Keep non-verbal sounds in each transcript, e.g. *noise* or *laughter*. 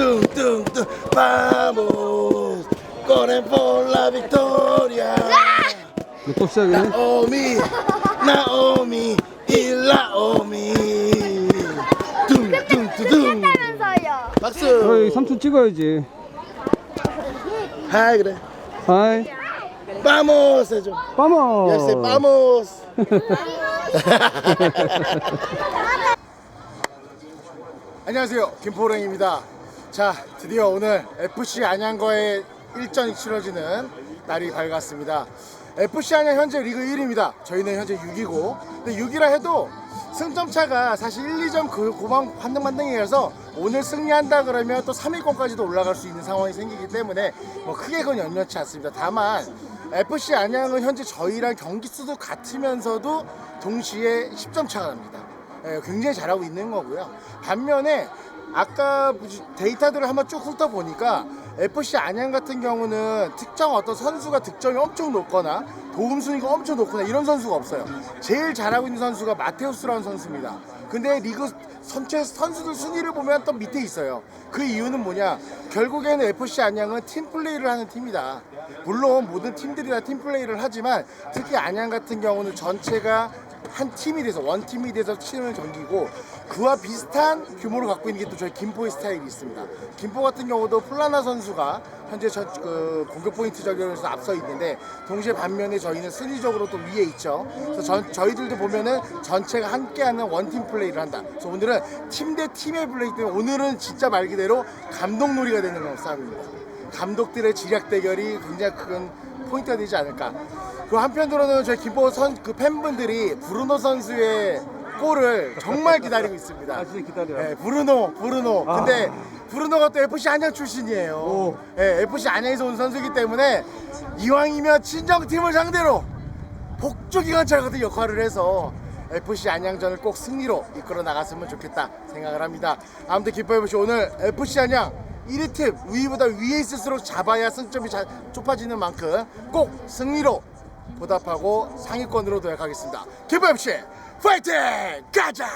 tung. Vamos. Corren por la victoria. 또 시작이네. Naomi, y. 했다면서요. 박수. 어이 삼촌 찍어야지. 하이 그래. 하이. Vamos 해줘. 빠모. 열쇠 vamos. 안녕하세요 김포랭입니다 자 드디어 오늘 FC 안양과의 일전이 치러지는 날이 밝았습니다. FC 안양 현재 리그 1위입니다. 저희는 현재 6위고. 근데 6위라 해도 승점 차가 사실 1, 2점 그 고방 반등반등이어서 오늘 승리한다 그러면 또 3위권까지도 올라갈 수 있는 상황이 생기기 때문에 뭐 크게 그건 연연치 않습니다. 다만 FC 안양은 현재 저희랑 경기 수도 같으면서도 동시에 10점 차가 납니다. 예, 굉장히 잘하고 있는 거고요. 반면에 아까 데이터들을 한번 쭉 훑어보니까 FC 안양 같은 경우는 특정 어떤 선수가 득점이 엄청 높거나 도움 순위가 엄청 높거나 이런 선수가 없어요. 제일 잘하고 있는 선수가 마테우스라는 선수입니다. 근데 리그 전체 선수들 순위를 보면 또 밑에 있어요. 그 이유는 뭐냐? 결국에는 FC 안양은 팀 플레이를 하는 팀이다. 물론 모든 팀들이 다 팀 플레이를 하지만 특히 안양 같은 경우는 전체가 한 팀이 돼서 원 팀이 돼서 치는 경기고 그와 비슷한 규모를 갖고 있는 게 또 저희 김포의 스타일이 있습니다. 김포 같은 경우도 플라나 선수가 현재 저, 그 공격 포인트 적용에서 앞서 있는데 동시에 반면에 저희는 순위적으로 또 위에 있죠. 그래서 전, 저희들도 보면은 전체가 함께하는 원팀 플레이를 한다. 그래서 오늘은 팀 대 팀의 플레이 때문에 오늘은 진짜 말 그대로 감독 놀이가 되는 싸움입니다. 감독들의 지략 대결이 굉장히 큰 포인트가 되지 않을까. 그 한편으로는 저희 김포 선그 팬분들이 브루노 선수의 골을 정말 기다리고 있습니다. *laughs* 아, 진짜 기다려. 네, 브루노, 브루노. 아. 근데 브루노가 또 FC 안양 출신이에요. 오. 네, FC 안양에서 온 선수이기 때문에 이왕이면 친정팀을 상대로 복주기관차 같은 역할을 해서 FC 안양전을 꼭 승리로 이끌어 나갔으면 좋겠다 생각을 합니다. 아무튼 기뻐 FC 오늘 FC 안양 1위 팀 우위보다 위에 있을수록 잡아야 승점이 잘 좁아지는 만큼 꼭 승리로 보답하고 상위권으로 도약하겠습니다. 기뻐 FC 파이팅! 가자!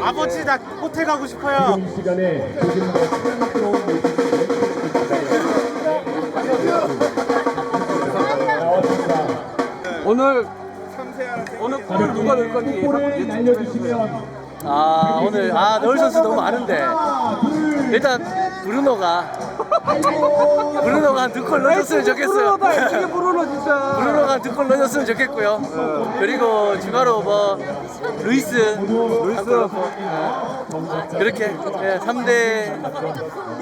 아버지 나 호텔 가고 싶어요. 오늘 오늘 골 누가 넣을 건지 예상. 아 오늘 아 넣을 선수 너무 많은데 일단 브루노가 브루노가 한 두 골 넣어줬으면 좋겠어요 브루노다. 이게 브루노 진짜. 브루노가 한 두 골 넣어줬으면 좋겠고요 그리고 추가로 뭐 루이스 루이스 그렇게 예, 3대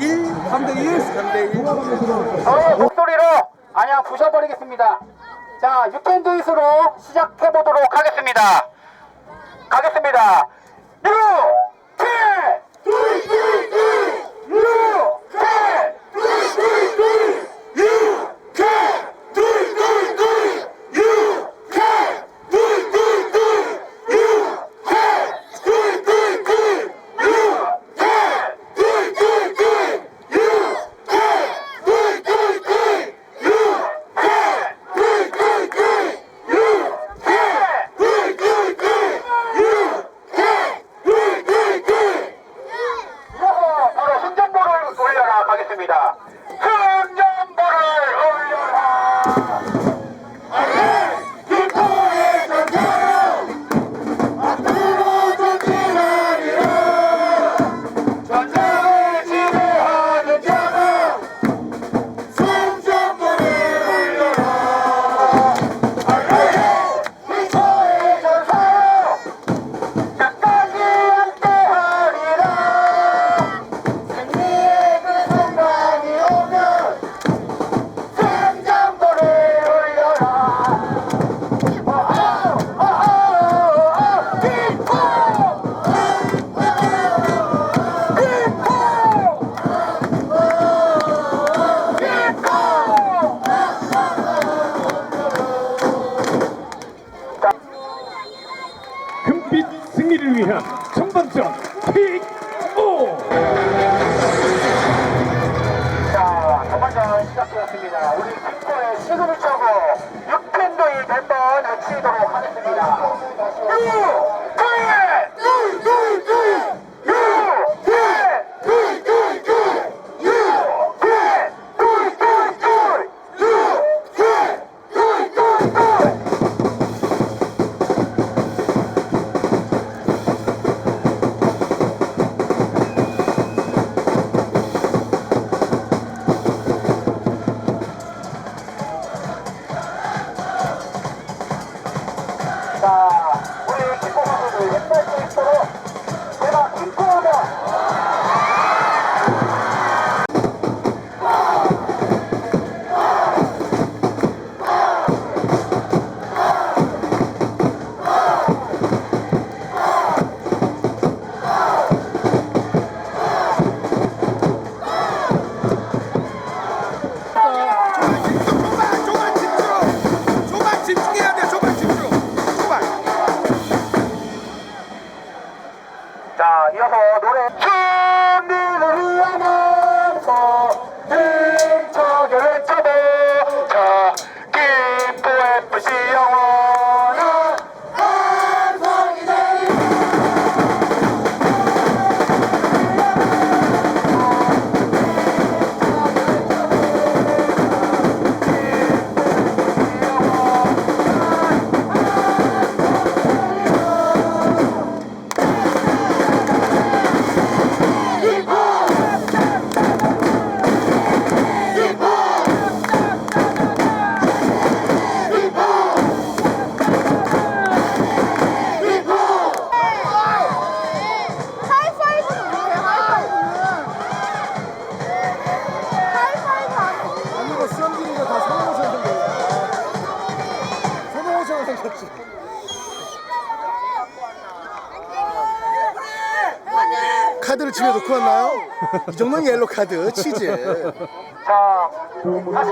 1 3대 1. 3대 1 저의 목소리로 안양 부셔버리겠습니다. 자, 유캔두잇으로 시작해보도록 하겠습니다. 가겠습니다. 유! 좋습니다. 우리 팀코의 시그니처고 6편도이 몇번 외치도록 하겠습니다. 유! 집에 놓고 왔나요? 이 정도는 옐로 카드 치즈. 자, 자,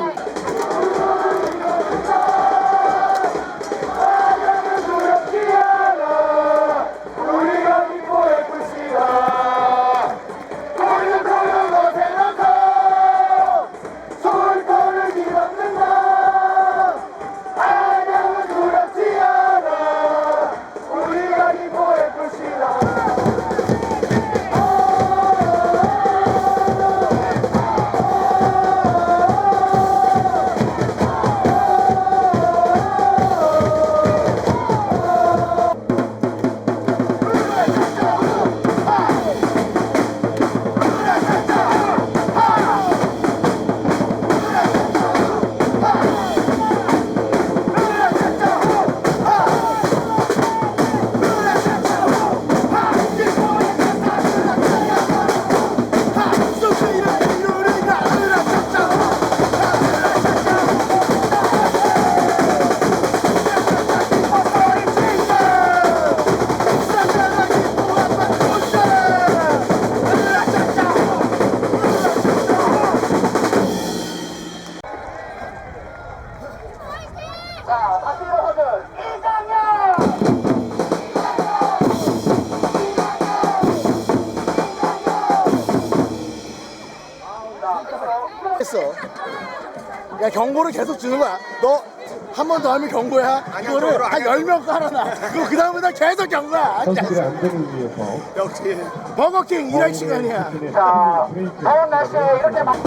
야 경고를 계속 주는 거야. 너 한 번 더 하면 경고야. 이거를 한열 명 깔아놔. 그거 그 다음부터 계속 경고야. 선수들의 안전을 위해서 역시 버거킹 일할 시간이야. 자, 더운 날씨에 이렇게 막이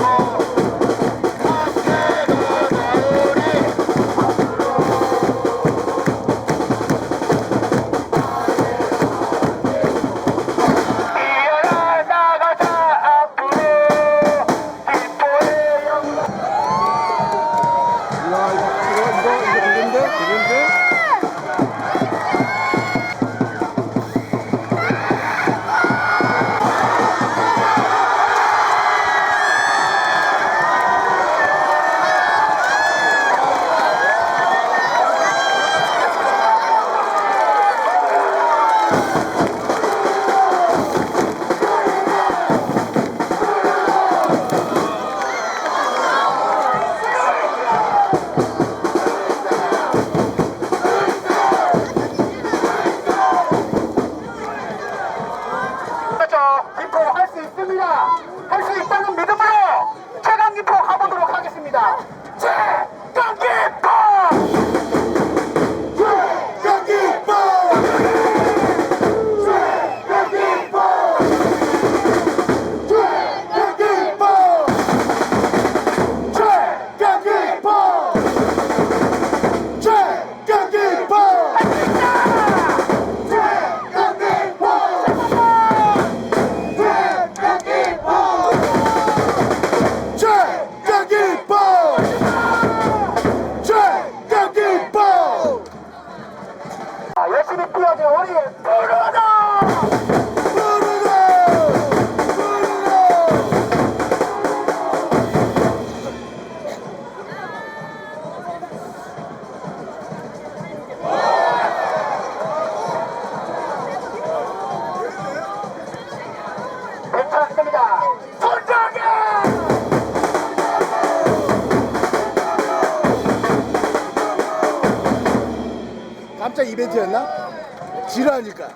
이벤트였나? 지루하니까.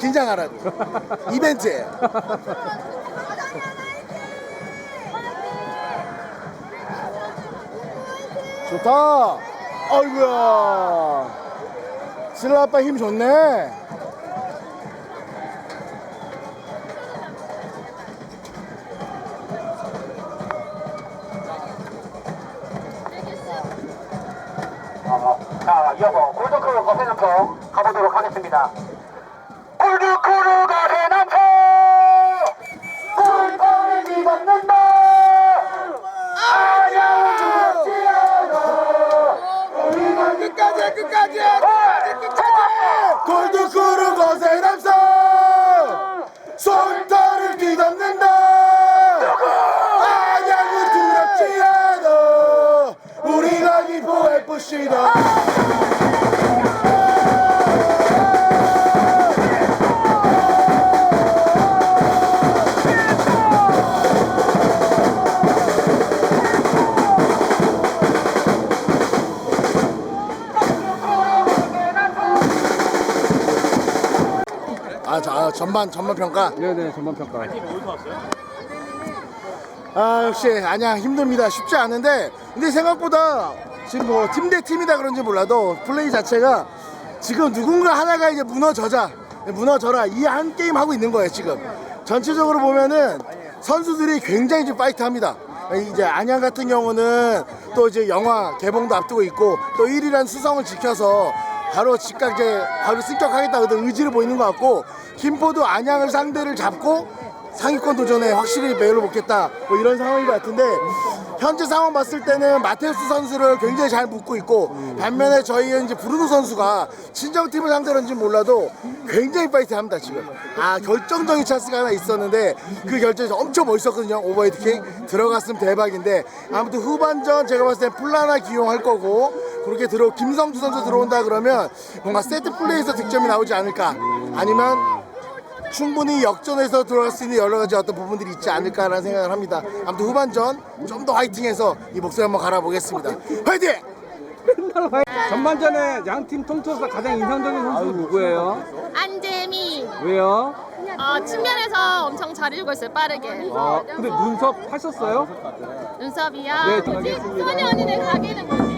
긴장하라고. *laughs* 이벤트예요. 좋다. 어이구야. 신라 아빠 힘 좋네 전반 전반 평가. 네네 전반 평가. 아 역시 안양 힘듭니다. 쉽지 않은데 근데 생각보다 지금 뭐 팀 대 팀이다 그런지 몰라도 플레이 자체가 지금 누군가 하나가 이제 무너져자 무너져라 이 한 게임 하고 있는 거예요 지금 전체적으로 보면은 선수들이 굉장히 좀 파이트합니다. 이제 안양 같은 경우는 또 이제 영화 개봉도 앞두고 있고 또 1위란 수성을 지켜서 바로 즉각 이제 바로 승격하겠다 그 의지를 보이는 것 같고 김포도 안양을 상대를 잡고 상위권 도전에 확실히 매를 먹겠다 뭐 이런 상황인 것 같은데 현재 상황 봤을 때는 마테우스 선수를 굉장히 잘 묶고 있고 반면에 저희는 이제 브루노 선수가 친정팀을 상대로인지 몰라도 굉장히 파이트합니다 지금. 아 결정적인 찬스가 하나 있었는데 그 결정이 엄청 멋있었거든요 오버헤드킥. 들어갔으면 대박인데 아무튼 후반전 제가 봤을 때 플라나 기용할 거고 그렇게 들어 김성주 선수 들어온다 그러면 뭔가 세트 플레이에서 득점이 나오지 않을까. 아니면 충분히 역전해서 들어갈 수 있는 여러 가지 어떤 부분들이 있지 않을까라는 생각을 합니다. 아무튼 후반전 좀 더 화이팅해서 이 목소리 한번 갈아보겠습니다. 화이팅! 전반전에 양 팀 통틀어서 가장 인상적인 선수 누구예요? 안재미 왜요? 어, 측면에서 엄청 잘 읽고 있어요 빠르게 아 근데 눈썹 하셨어요? 눈썹이야 네? 알겠습니다. 소녀 언니네 가게는 뭐지?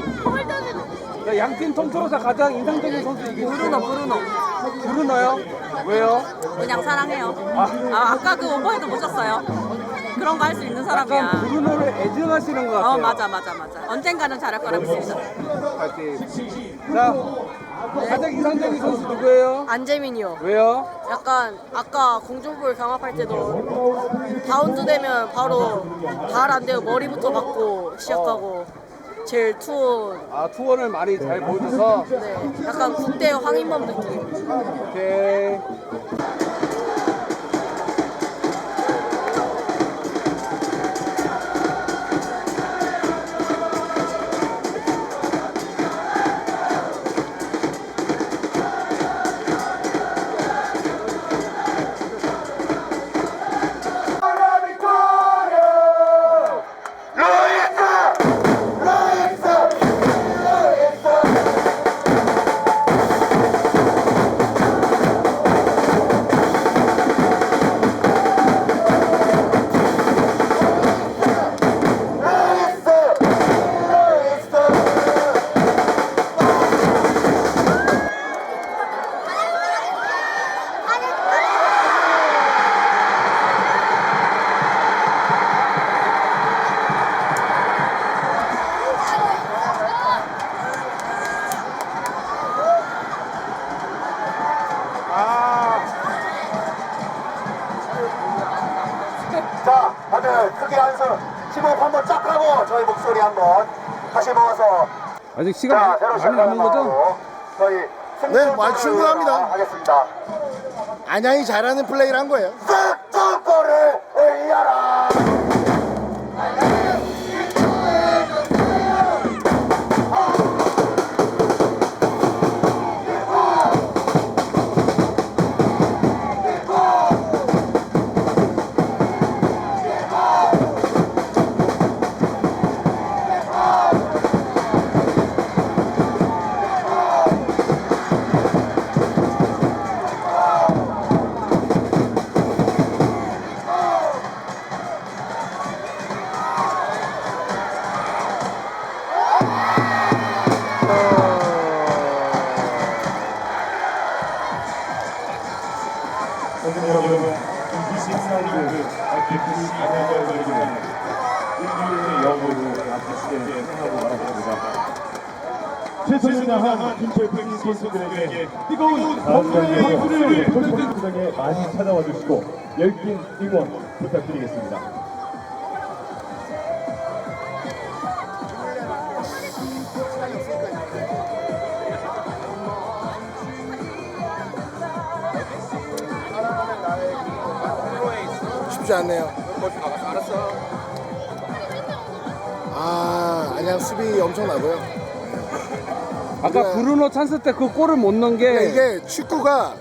홀더는 양팀 통틀어서 가장 인상적인 선수 이게 브루노 브루노 브루노요? 왜요? 그냥 사랑해요. 아, 아까 그 오버헤드 보셨어요? 그런 거 할 수 있는 약간 사람이야. 브루노를 애증하시는 것 같아요. 어, 맞아, 맞아, 맞아. 언젠가는 잘할 거라 믿습니다. 파이팅. 자 가장 인상적인 선수 누구예요? 안재민이요. 왜요? 약간 아까 공중볼 경합할 때도 바운드 되면 바로 발 안 되고 머리부터 맞고 시작하고 제일 투아 투원을 많이 잘 보여줘서 네, 약간 국대 황인범 느낌. 오케이. 저희 목소리 한번 다시 모아서 아직 자, 시간 새로 많이 남은 거죠? 저희 네, 많이 충분합니다. 하겠습니다. 안양이 잘하는 플레이를 한 거예요. 찾아와 주시고 열띤 응원 부탁드리겠습니다. 쉽지 않네요. 아 안양 수비 엄청나고요. 아까 브루노 찬스 때 그 골을 못 넣은 게 그러니까 이게 축구가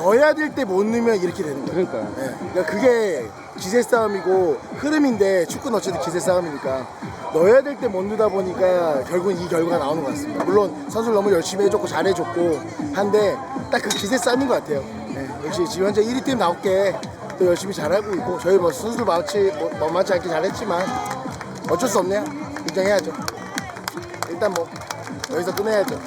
넣어야 될 때 못 넣으면 이렇게 되는 거예요. 그러니까요. 네, 그러니까 그게 기세 싸움이고 흐름인데 축구는 어쨌든 기세 싸움이니까 넣어야 될 때 못 넣다 보니까 결국은 이 결과가 나오는 것 같습니다. 물론 선수를 너무 열심히 해줬고 잘해줬고 한데 딱 그 기세 싸움인 것 같아요. 네, 역시 지금 현재 1위 팀 나올게 또 열심히 잘하고 있고 저희 뭐 선수들 마치 뭐, 만만치 않게 잘했지만 어쩔 수 없네요. 인정해야죠. 일단 뭐 여기서 끝내야죠.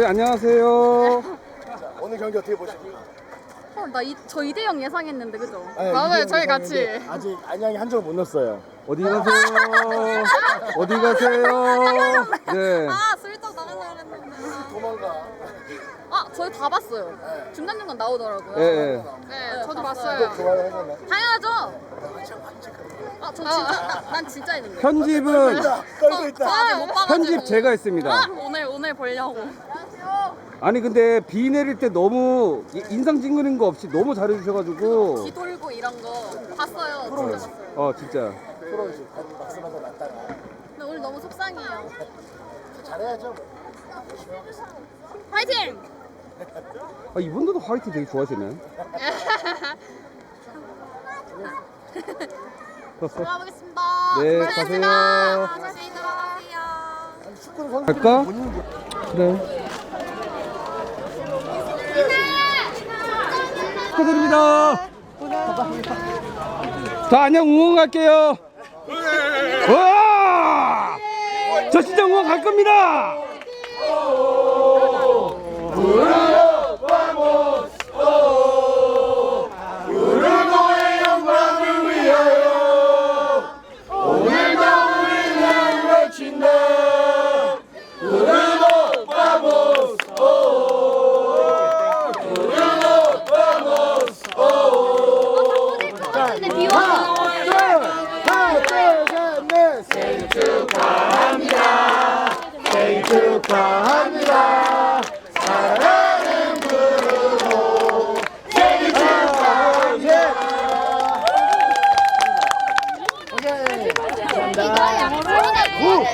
저희 안녕하세요. 오늘 경기 어떻게 보십니까? 어, 나저 이대영 예상했는데 그죠? 아니, 맞아요, 이대영 저희 예상했는데 같이. 아직 안양이 한점못 넣었어요. 어디 가세요? 어디 가세요? 네. 아 슬쩍 나가려 그랬는데. 도망가. 아 저희 다 봤어요. 중간 중간 나오더라고요. 예, 예. 네, 저도 봤어요. 좋아요? 당연하죠. 아 저 진짜 나, 난 진짜 했는데. 편집은 떨고 저 있다. 아직 못 봐가지고. 편집 제가 했습니다. 아, 오늘 오늘 보려고. 아니 근데 비 내릴 때 너무 이- 인상 찡그린 거 없이 너무 잘해주셔가지고 비 돌고 이런 거 봤어요. 진짜 봤어요. 어 진짜 프로이지 박수마다 났다가 근데 오늘 너무 속상해요. 잘해야죠. 파이팅! 아 이분들도 화이트 되게 좋아하시네. 들어가보겠습니다. 네, 수고하셨습니다. 가세요. 들어가세요. 축구는 선수 갈까? 그래. 축하드립니다. 자, 안녕 응원 갈게요. 와! 저 진짜 응원 갈 겁니다. 하나, 둘, 셋, 넷. 생일 축하합니다. 생일 축하합니다. 사랑하는 브루노. 생일 축하합니다. 오케이. 감사합니다. 우, 우.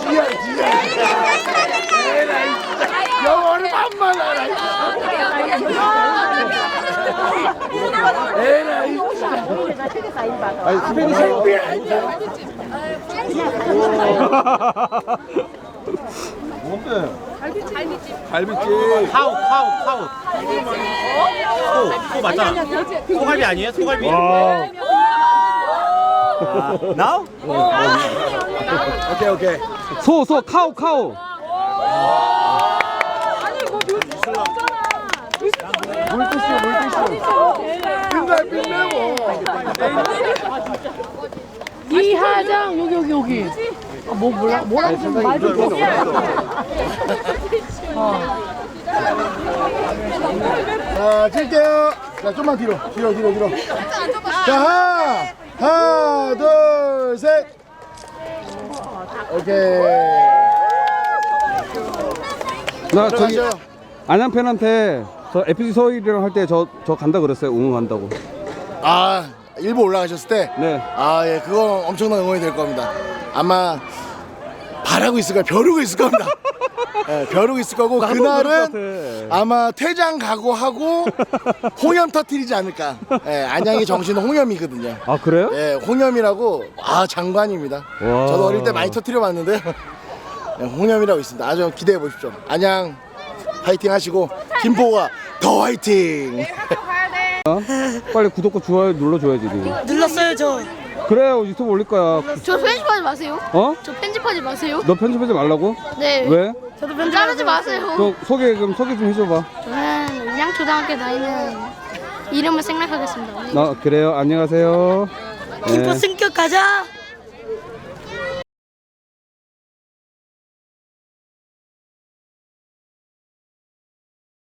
지야, 지야. 영어를 반만 알아. 아니, 스페니시. 카우 카우 카우. 소, 소 맞잖아 소갈비 아니에요? 소갈비? 나우? 오케이, 오케이. 소, 소, 카우, 카우. 물티슈, 물티슈. 빙갈 빙내고. 이하장 여기 여기 여기 아, 뭐 몰라 뭐라고 좀말좀 자, 찔게요. 자, 좀만 뒤로. 뒤로, 뒤로, 뒤로. 자, 하나, 하나, 둘, 셋. 오케이. 나 저기 들어가죠. 안양 팬한테 저 에피지 서울이랑 할 때 저 저 간다 그랬어요. 응원한다고. 아, 일부 올라가셨을 때. 네. 아, 예, 그거 엄청난 응원이 될 겁니다. 아마 바라고 있을 거예요. 벼르고 있을 겁니다. *laughs* 예, 벼르고 있을 거고 나도 그럴 것 그날은 같아. 아마 퇴장 각오하고 *laughs* 홍염 터트리지 않을까. 예, 안양의 정신은 홍염이거든요. 아 그래요? 예, 홍염이라고 아 장관입니다. 와. 저도 어릴 때 많이 터트려 봤는데 *laughs* 예, 홍염이라고 있습니다. 아주 기대해 보십시오. 안양 파이팅 하시고 김포가 더 화이팅. 빨리 구독과 좋아요 눌러줘야지. 니. 눌렀어요 저 그래요 유튜브 올릴 거야. 저 편집하지 마세요. 어? 저 편집하지 마세요. 너 편집하지 말라고? 네. 왜? 저도 편집 자르지 마세요. 너 소개 좀 소개 좀 해줘봐. 저는 의양초등학교 다니는 이름을 생략하겠습니다. 나 그래요. 안녕하세요. 김포 네. 승격 가자